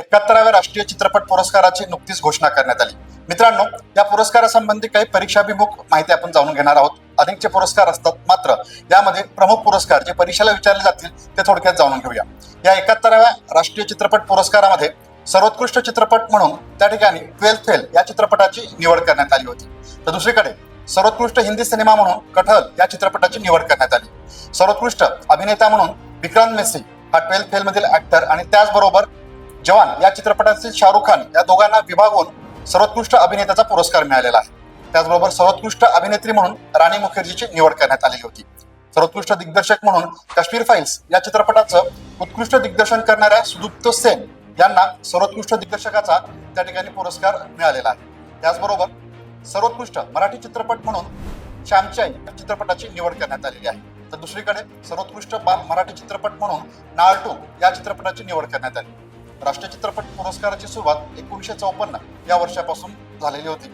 एकाहत्तराव्या राष्ट्रीय चित्रपट पुरस्काराची नुकतीच घोषणा करण्यात आली. मित्रांनो या पुरस्कारासंबंधी काही परीक्षाभिमुख माहिती आपण जाणून घेणार आहोत. अनेकचे पुरस्कार असतात मात्र यामध्ये प्रमुख पुरस्कार जे परीक्षेला विचारले जातील ते थोडक्यात जाणून घेऊया. या एकाहत्तराव्या राष्ट्रीय चित्रपट पुरस्कारामध्ये सर्वोत्कृष्ट चित्रपट म्हणून त्या ठिकाणी ट्वेल्थ फेल या चित्रपटाची निवड करण्यात आली होती. तर दुसरीकडे सर्वोत्कृष्ट हिंदी सिनेमा म्हणून कठल या चित्रपटाची निवड करण्यात आली. सर्वोत्कृष्ट अभिनेता म्हणून विक्रांत मेसी हा ट्वेल्थ फेल मधील ऍक्टर आणि त्याचबरोबर जवान या चित्रपटातील शाहरुख खान या दोघांना विभागून सर्वोत्कृष्ट अभिनेत्याचा पुरस्कार मिळालेला आहे. त्याचबरोबर सर्वोत्कृष्ट अभिनेत्री म्हणून राणी मुखर्जीची निवड करण्यात आलेली होती. सर्वोत्कृष्ट दिग्दर्शक म्हणून काश्मीर फाईल्स या चित्रपटाचं उत्कृष्ट दिग्दर्शन करणाऱ्या सुदुप्त सेन यांना सर्वोत्कृष्ट दिग्दर्शकाचा त्या ठिकाणी पुरस्कार मिळालेला आहे. त्याचबरोबर सर्वोत्कृष्ट मराठी चित्रपट म्हणून श्यामची आई या चित्रपटाची निवड करण्यात आलेली आहे. तर दुसरीकडे सर्वोत्कृष्ट बाल मराठी चित्रपट म्हणून नाळटू या चित्रपटाची निवड करण्यात आली. राष्ट्रीय चित्रपट पुरस्काराची सुरुवात एकोणीशे चौपन्न या वर्षापासून झालेली होती.